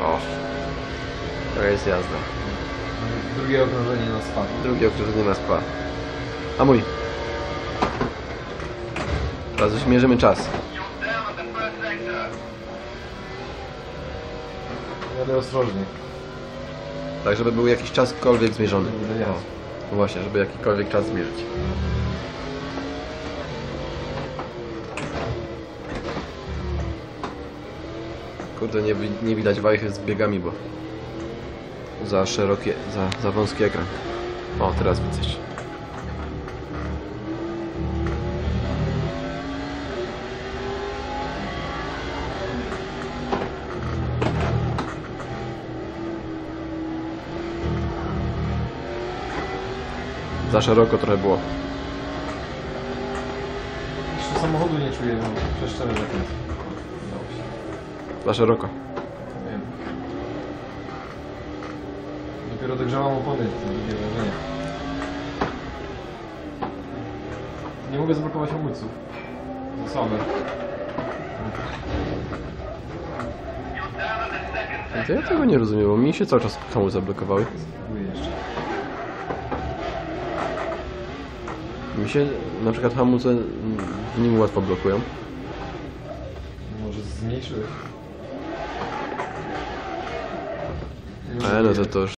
O. To jest jazda. Drugie okrążenie na spadł. Drugie okrążenie na spa. A mój. Teraz już mierzymy czas. Jadę ostrożnie. Tak, żeby był jakiś czaskolwiek zmierzony. No właśnie, żeby jakikolwiek czas zmierzyć. Kurde, nie, nie widać wajchy z biegami, bo za szerokie, za, za wąski ekran. O, teraz widzę. Za szeroko trochę było. Jeszcze samochodu nie czuję, no, przeszczerze. Za szeroko. Wiem. Dopiero dogrzewam opony, drugie wrażenie. Nie mogę zablokować hamulców. Za słabe. To ja tego nie rozumiem, bo mi się cały czas hamulce zablokowały. Spróbuję jeszcze. Mi się na przykład hamulce w nim łatwo blokują. Może zmniejszyłeś. Előzetes.